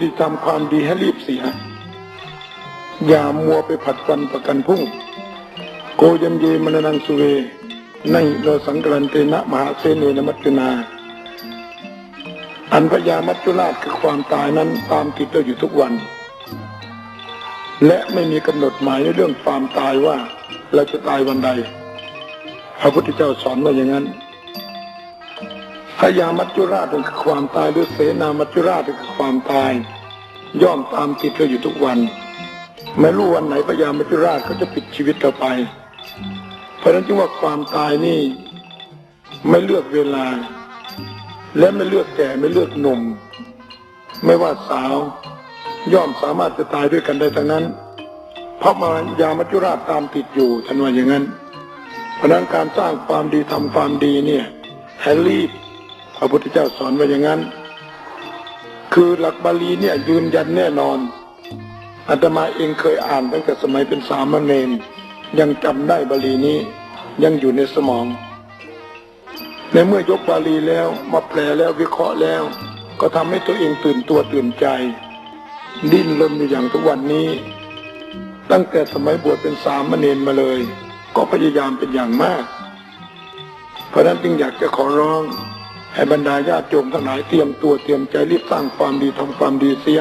ที่ทำความดีให้รีบเสีย อย่ามัวไปผัดวันประกันพรุ่ง โกยัมเยมนนังสุเวในโลสังกรันเตนะมหาเสนนมัจจุนา อันพยามัจจุราชคือความตายนั้นตามติดเราอยู่ทุกวัน และไม่มีกำหนดหมายในเรื่องความตายว่าเราจะตายวันใด พระพุทธเจ้าสอนว่าอย่างนั้น พยามัจจุราชคือความตายหรือเสนามัจจุราชคือความตาย ย่อมตามติดเราอยู่ทุกวัน ไม่รู้วันไหนพยามัจจุราชเขาจะปิดชีวิตเราไป เพราะนั้นจึงว่าความตายนี่ ไม่เลือกเวลา และไม่เลือกแก่ไม่เลือกหนุ่ม ไม่ว่าสาว ย่อมสามารถจะตายด้วยกันได้ทั้งนั้น เพราะมายามัจจุราชตามติดอยู่ท่านว่าอย่างนั้น เพราะฉะนั้นการสร้างความดีทำความดีเนี่ยให้รีบ พระพุทธเจ้าสอนไว้อย่างนั้น คือหลักบาลีเนี่ยยืนยันแน่นอนอาตมาเองเคยอ่านตั้งแต่สมัยเป็นสามเณรยังจำได้บาลีนี้ยังอยู่ในสมอง ในเมื่อยกบาลีแล้วมาแปลแล้ววิเคราะห์แล้ว ก็ทำให้ตัวเองตื่นตัวตื่นใจ ดิ้นรนอยู่อย่างทุกวันนี้ ตั้งแต่สมัยบวชเป็นสามเณรมาเลย ก็พยายามเป็นอย่างมาก เพราะนั้นจึงอยากจะขอร้อง ให้บรรดาญาติโยมทั้งหลายเตรียมตัวเตรียมใจรีบสร้างความดีทำความดีเสีย